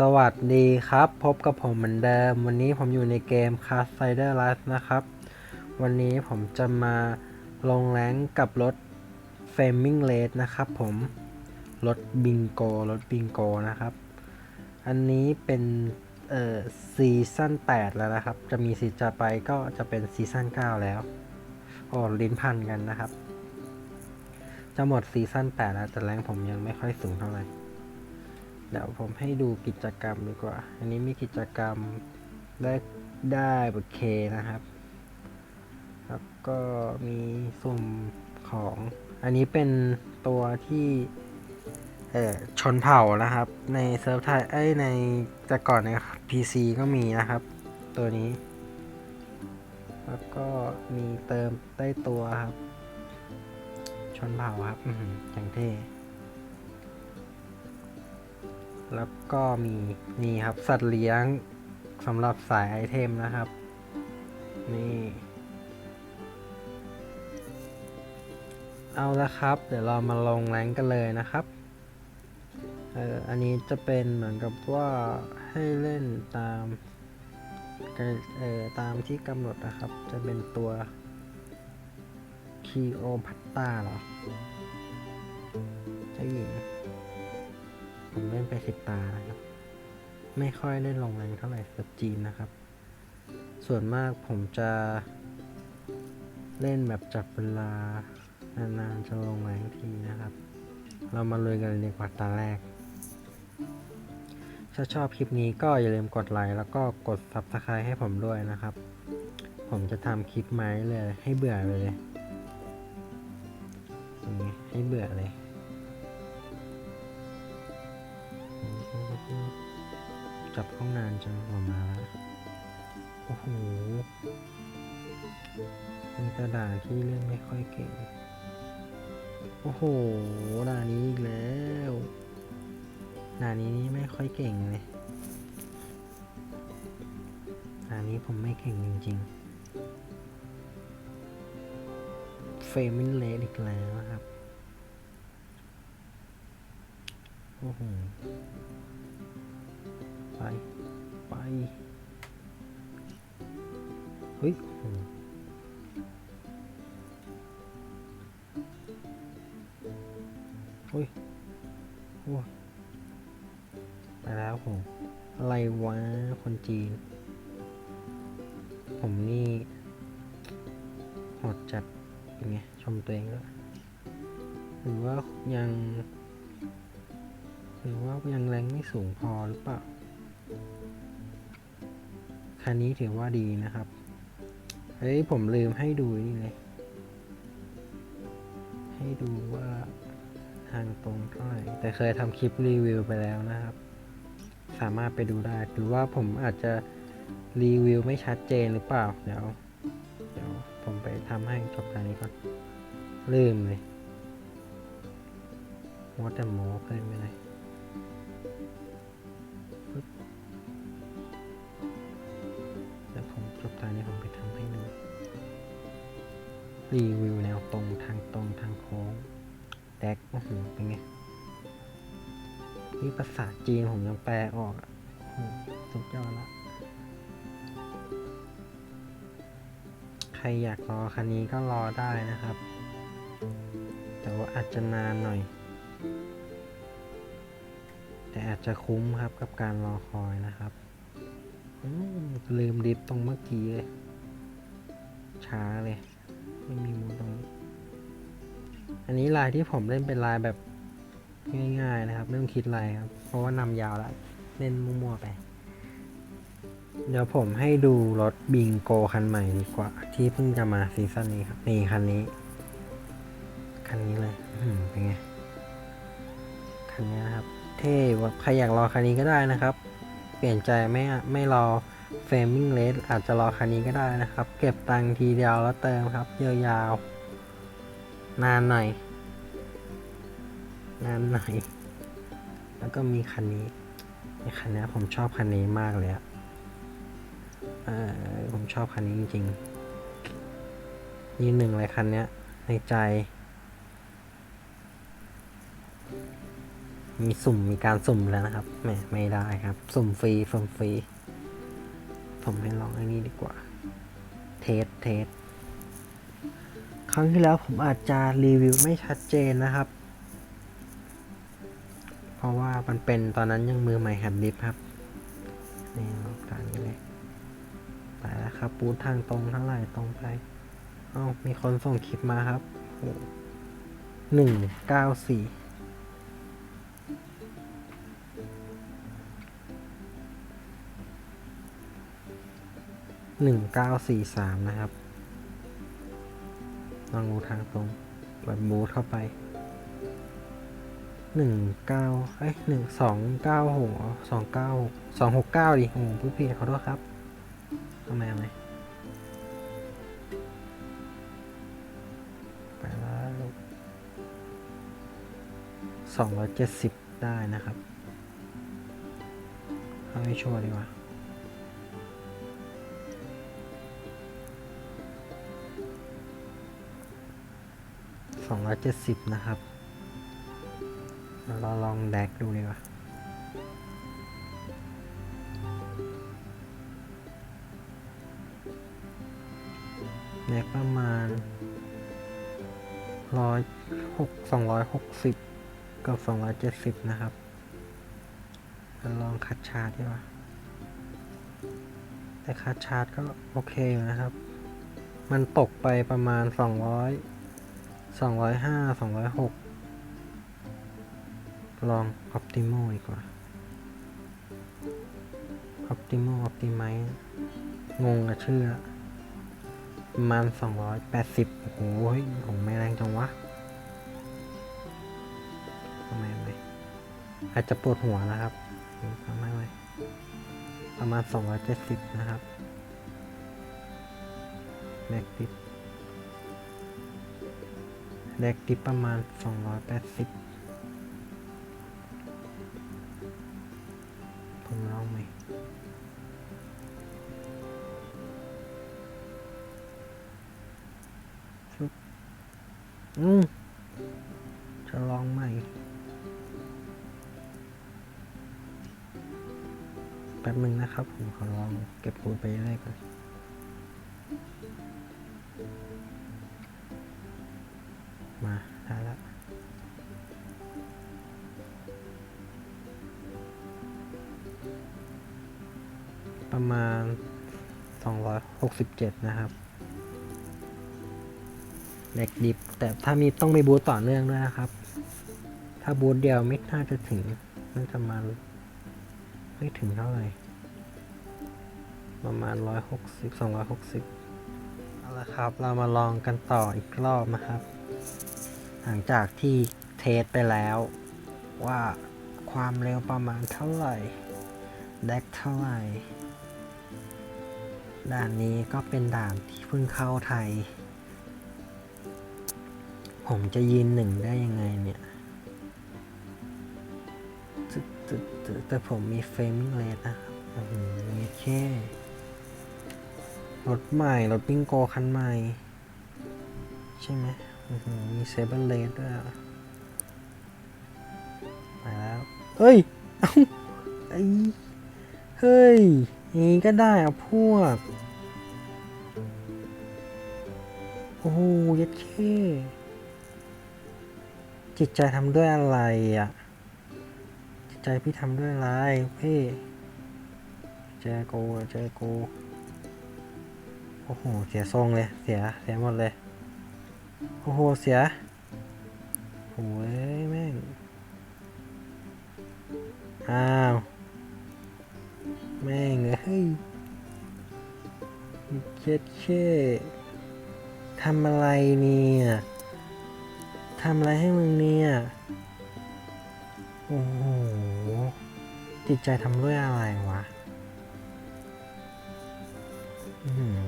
สวัสดีครับ พบกับผมเหมือนเดิม วันนี้ผมอยู่ในเกม c a s t i d e r Life นะครับ วันนี้ผมจะมาลงแรงกับรถ f a m i n g r a c e นะครับผม รถบิงโกรถบิงโกนะครับ อันนี้เป็นเอ่อซีซั่น8 แล้วนะครับ จะมีสิทธิ์จะไปก็จะเป็นซีซั่น9 แล้วโอ้ลิ้นพันกันนะครับ จะหมดซีซั่น8 แล้วแต่แรงผมยังไม่ค่อยสูงเท่าไหร่ เดี๋ยวผมให้ดูกิจกรรมดีกว่า อันนี้มีกิจกรรมได้ได้บทเคนะครับ แล้วก็มีสุ่มของ อันนี้เป็นตัวที่เอ่อชนเผ่านะครับ ในเซิร์ฟไทยเอ้ในแต่ก่อนใน PC ก็มีนะครับ ตัวนี้ แล้วก็มีเติมได้ตัวครับ ชนเผ่าครับอย่างเท่ แล้วก็มีนี่ครับสัตว์เลี้ยงสำหรับสายไอเทมนะครับ นี่ เอาละครับ เดี๋ยวเรามาลงแรงกันเลยนะครับเอออันนี้จะเป็นเหมือนกับว่าให้เล่นตามเอ่อตามที่กำหนดนะครับ จะเป็นตัวคีโอพัตตาเหรอเจ้าหญิง ผมเล่นไปสิบตานะครับ ไม่ค่อยเล่นลงแรงเท่าไหร่กับจีนนะครับ ส่วนมากผมจะเล่นแบบจับเวลานานๆจะลงแรงทีนะครับ เรามาเลยกันเลยดีกว่าตาแรก ถ้าชอบคลิปนี้ก็อย่าลืมกดไลค์แล้วก็กด subscribe ให้ผมด้วยนะครับ ผมจะทำคลิปไม้เลยให้เบื่อไปเลยอย่างงี้ให้เบื่อเลย จับห้องนานจังออกมาแล้วโอ้โห มีกระดาษที่เล่นไม่ค่อยเก่ง โอ้โหด่านนี้อีกแล้วด่านนี้นี่ไม่ค่อยเก่งเลยด่านนี้ผมไม่เก่งจริงๆ เฟรมินเลสอีกแล้วครับ โอ้โห ไป ไป เฮ้ยเฮ้ยโอ้ไปแล้วโหอะไรวะ คนจีน ผมนี่หดจัดเป็นไง ชมตัวเองแล้วยหรือว่ายัง หรือว่ายังแรงไม่สูงพอหรือเปล่า คันนี้ถือว่าดีนะครับ เฮ้ย ผมลืมให้ดูนี่เลย ให้ดูว่าทางตรงเท่าไหร่ แต่เคยทำคลิปรีวิวไปแล้วนะครับ สามารถไปดูได้ หรือว่าผมอาจจะรีวิวไม่ชัดเจนหรือเปล่า เดี๋ยว เดี๋ยวผมไปทำให้จบการนี้ก่อน ลืมเลยมดแต่โมเพิ่มไปเลย รีวิวแนวตรงทางตรงทางโค้งแดกโอ้โหเป็นไงนี่ภาษาจีนผมยังแปลออกอะโหสุดยอดละใครอยากรอคันนี้ก็รอได้นะครับ แต่ว่าอาจจะนานหน่อย แต่อาจจะคุ้มครับกับการรอคอยนะครับลืมดิฟตรงเมื่อกี้เลย ช้าเลย ไม่มีมูลตรงนี้ อันนี้ลายที่ผมเล่นเป็นลายแบบง่ายๆนะครับ ไม่ต้องคิดอะไรครับ เพราะว่านำยาวแล้ว เล่นมั่วๆไป เดี๋ยวผมให้ดูรถบิงโกคันใหม่ดีกว่า ที่เพิ่งจะมาซีซั่นนี้ครับ นี่คันนี้ คันนี้เลยเป็นไง คันนี้นะครับ เท่ใครอยากรอคันนี้ก็ได้นะครับ เปลี่ยนใจไม่ไม่รอ เฟรมิงเลสอาจจะรอคันนี้ก็ได้นะครับ เก็บตังค์ทีเดียวแล้วเติมครับ ยาวๆ นานหน่อย นานหน่อย แล้วก็มีคันนี้ไอ้คันนี้ผมชอบคันนี้มากเลยอะเออผมชอบคันนี้จริงๆนี่หนึ่งเลยคันนี้ในใจ มีสุ่มมีการสุ่มแล้วนะครับแหมไม่ได้ครับ สุ่มฟรีสุ่มฟรี ผมให้ลองไอ้นี่ดีกว่า เทสเทสครั้งที่แล้วผมอาจจะรีวิวไม่ชัดเจนนะครับ เพราะว่ามันเป็นตอนนั้นยังมือใหม่หัดลิฟครับนี่ลองตานี้เลยไปแล้วครับ ปูทางตรงเท่าไหร่ตรงไปอ้ามีคนส่งคลิปมาครับหนึ่งเก้าสี่ หนึ่งเก้าสี่สามนะครับลองดูทางตรงเปิดบูทเข้าไปหนึ่งเก้าเอ้ยหนึ่งสองเก้าหกสองเก้าสองหกเก้าดิโอ้โหผู้ผิดขอโทษครับทำไมทำไมไปแล้วสองร้อยเจ็ดสิบได้นะครับเอาให้ชัวร์ดีกว่า สองร้อยเจ็ดสิบนะครับ เราลองแดกดูดีกว่าแดกประมาณร้อยหกสองร้อยหกสิบกับสองร้อยเจ็ดสิบนะครับเราลองคัดชาร์จดีกว่า แต่คัดชาร์จก็โอเคอยู่นะครับ มันตกไปประมาณสองร้อย สองร้อยห้าสองร้อยหกลอง optimo ดีกว่า optimo optimize งงกับชื่อประมาณสองร้อยแปดสิบโอ้โหผมไม่แรงจังวะทำไมไม่อาจจะปวดหัวนะครับทำไมไม่ประมาณสองร้อยเจ็ดสิบนะครับแม็กติด แลกดิปประมาณ 280 ผมลองไหมชุบอืมจะลองใหม่แป๊บนึงนะครับ ผมขอลองเก็บปูนไปเรื่อยก่อน มาได้แล้วประมาณ 267 นะครับเล็กดิฟแต่ถ้ามีต้องมีบูทต่อเนื่องด้วยนะครับ ถ้าบูทเดียวไม่น่าจะถึงน่าจะมาไม่ถึงเท่าไหร่ ประมาณ 160 260เอาละครับ เรามาลองกันต่ออีกรอบนะครับ หลังจากที่เทสไปแล้ว ว่าความเร็วประมาณเท่าไหร่แดกเท่าไหร่ ด่านนี้ก็เป็นด่านที่เพิ่งเข้าไทย ผมจะยืนหนึ่งได้ยังไงเนี่ยตึ๊ดตึ๊ดตึ๊ดแต่ผมมีเฟรมิงเลสนะโอ้โหมีแค่รถใหม่ รถปิ้งโกคันใหม่ ใช่ไหม มีเซเบอร์เลสด้วยอะมาแล้ว เฮ้ย เอ้าไอ้เฮ้ยงนี้ก็ได้อะพวก โอ้โหยัดเข้จิตใจทำด้วยอะไรอะ จิตใจพี่ทำด้วยอะไรพี่เจอกูเจอกูโอ้โห เสียทรงเลย เสีย เสียหมดเลย โอ้โห เสียโอ้ยแม่ง อ้าว แม่งเอ้ยเช็ดเช่ทำอะไรเนี่ยทำอะไรให้มึงเนี่ย โอ้โห จิตใจทำด้วยอะไรวะ อื้อ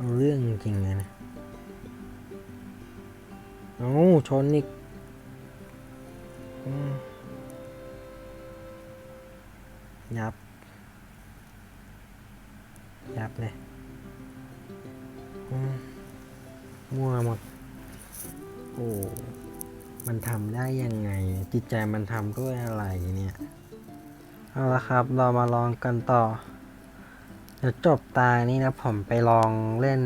เอาเรื่องจริงเลยนะ เอาชนอีกยับ ยับเลยมมั่วหมด โอ้ มันทำได้ยังไง จิตใจมันทำด้วยอะไรเนี่ย เอาละครับ เรามาลองกันต่อ เดี๋ยวจบตานี้นะผมไปลองเล่น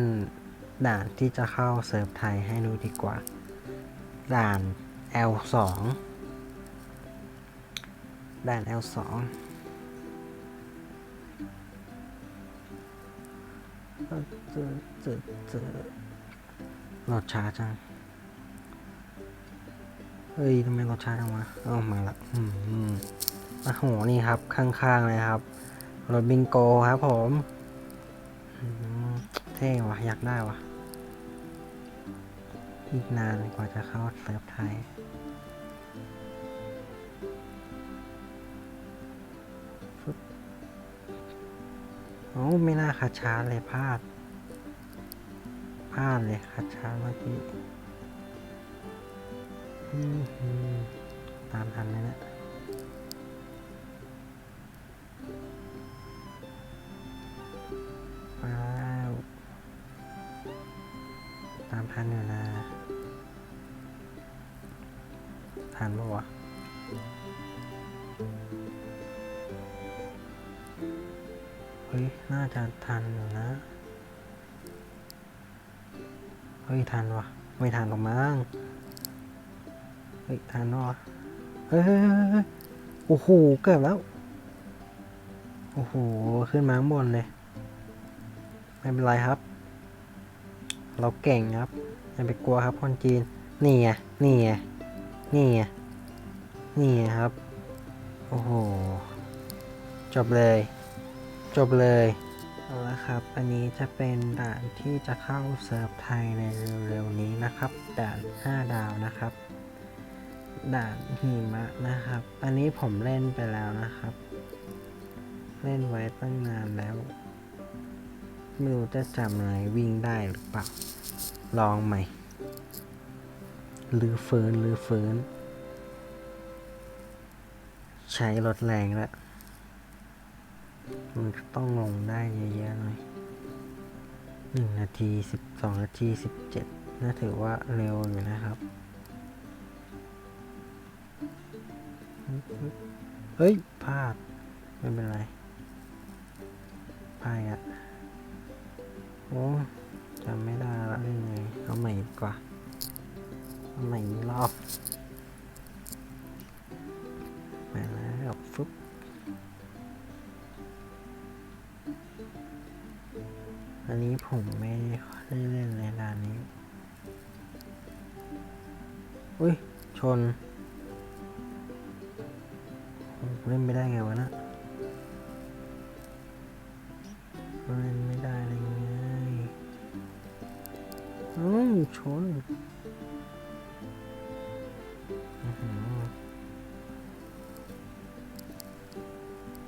ด่านที่จะเข้าเซิร์ฟไทยให้ดูดีกว่า ด่าน L2 ด่าน L2 เจอเจอเจอโหลดช้าจัง เฮ้ยทำไมรถช้าจังวะเอ้ามาละอืมอืมโอ้โห นี่ครับ ข้างๆเลยครับ รถบิงโกครับผมเท่วะอยากได้วะอีกนานกว่าจะเข้าเซิร์ฟไทยโอ้ไม่น่าคัดช้าเลยพลาด พลาดเลยคัดช้าเมื่อกี้อืมอืมตามทันไหมเนะ ทันวะไม่ทันหรอกมั้งเฮ้ยทันวะเฮ้ยเฮ้ยเฮ้ยเฮ้ยโอ้โหเกือบแล้ว โอ้โห ขึ้นมาข้างบนเลย ไม่เป็นไรครับ เราเก่งครับอย่าไปกลัวครับคนจีน นี่ไงนี่ไงนี่ไงนี่ไงครับ โอ้โห จบเลย จบเลย เอาละครับ อันนี้จะเป็นด่านที่จะเข้าเซิร์ฟไทยในเร็วๆนี้นะครับ ด่าน 5 ดาวนะครับ ด่านหิมะนะครับ อันนี้ผมเล่นไปแล้วนะครับ เล่นไว้ตั้งนานแล้วไม่รู้จะจำอะไรวิ่งได้หรือเปล่า ลองใหม่ลือเฟินลือเฟินใช้รถแรงแล้ว มันต้องลงได้เยอะๆหน่อยหนึ่งนาทีสิบสองนาทีสิบเจ็ดน่าถือว่าเร็วอยู่นะครับ เฮ้ยพลาด ไม่เป็นไรพลาดอะ โอ้จำไม่ได้ละยังไงเอาใหม่ดีกว่า เอาใหม่รอบมาแล้วฟึบ อันนี้ผมไม่ได้เล่นในด่านนี้ อุ้ย ชนเล่นไม่ได้ไงวะนะเล่นไม่ได้เลยไงอ้าวชนอื้อหือ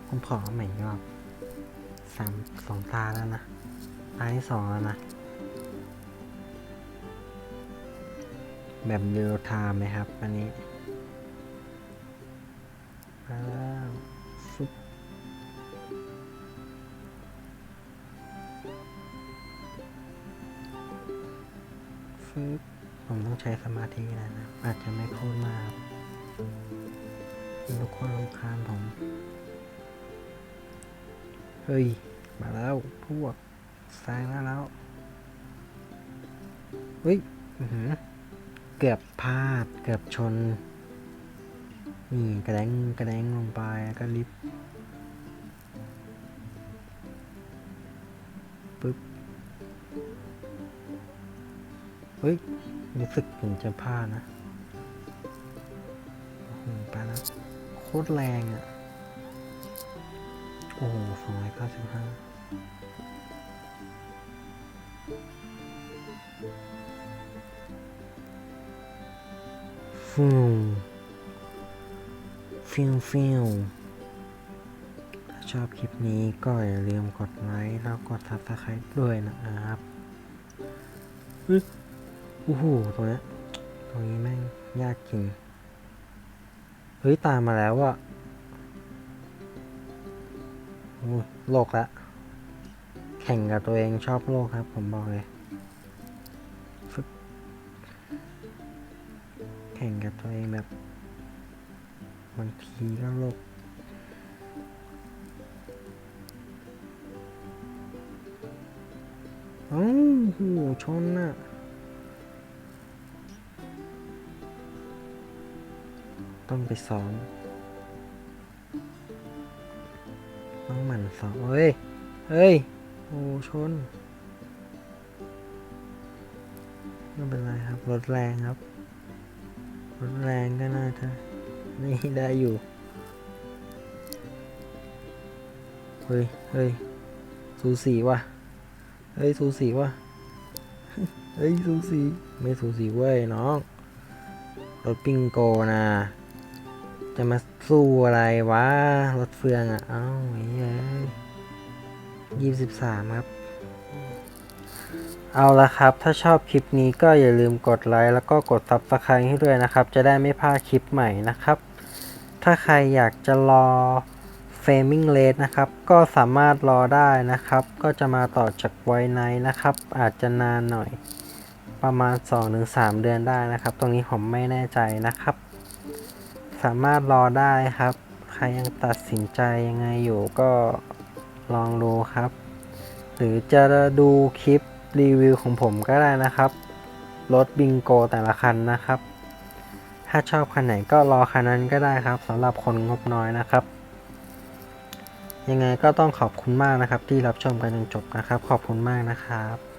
ผมขอใหม่อีกรอบสามสองตาแล้วนะ ตาที่สองแล้วนะ แบบเรียลไทม์ไหมครับ อันนี้มาแล้วฟึบฟึบผมต้องใช้สมาธินะนะอาจจะไม่พูดมากทุกคนรำคาญผม เฮ้ย มาแล้วพวก ซ้ายมาแล้วเฮ้ยเกือบพลาด เกือบชน นี่กระแดงกระแดงลงไปแล้วก็ลิฟต์ปึ๊บ เฮ้ย รู้สึกเหมือนจะพลาดนะไปแล้วโคตรแรงอะ่ะ โอ้โหสองร้อยเก้าสิบห้า ฟิวฟิวฟิวถ้าชอบคลิปนี้ก็อย่าลืมกดไลค์แล้วกด subscribe ด้วยนะครับเฮ้ยโอ้โหตรงนี้ตรงนี้แม่งยากจริง เฮ้ย ตามมาแล้วอะโลกละ แข่งกับตัวเองชอบโลกครับ ผมบอกเลย แข่งกับตัวเองแบบบางทีก็โลกโอ้โหชนน่ะต้องไปซ้อมต้องหมั่นซ้อมเฮ้ย เฮ้ย โอ้ชนไม่เป็นไรครับ รถแรงครับ แรงก็น่าจะนี่ได้อยู่ เฮ้ยเฮ้ยสูสีว่ะ เฮ้ยสูสีว่ะ เฮ้ยสูสี ไม่สูสีเว้ยน้อง รถปิงโกนะ จะมาสู้อะไรวะ รถเฟืองอะ เอ้าไอ้เฮ้ยยี่สิบสามครับ เอาละครับ ถ้าชอบคลิปนี้ก็อย่าลืมกดไลค์แล้วก็กด Subscribe ให้ด้วยนะครับ จะได้ไม่พลาดคลิปใหม่นะครับ ถ้าใครอยากจะรอ Framing Rate นะครับ ก็สามารถรอได้นะครับ ก็จะมาต่อจากไวไนนะครับ อาจจะนานหน่อย ประมาณ 2-3 เดือนได้นะครับ ตรงนี้ผมไม่แน่ใจนะครับ สามารถรอได้ครับ ใครยังตัดสินใจยังไงอยู่ก็ลองดูครับ หรือจะดูคลิป รีวิวของผมก็ได้นะครับ รถบิงโกแต่ละคันนะครับ ถ้าชอบคันไหนก็รอคันนั้นก็ได้ครับสำหรับคนงบน้อยนะครับ ยังไงก็ต้องขอบคุณมากนะครับ ที่รับชมกันจนจบนะครับ ขอบคุณมากนะครับ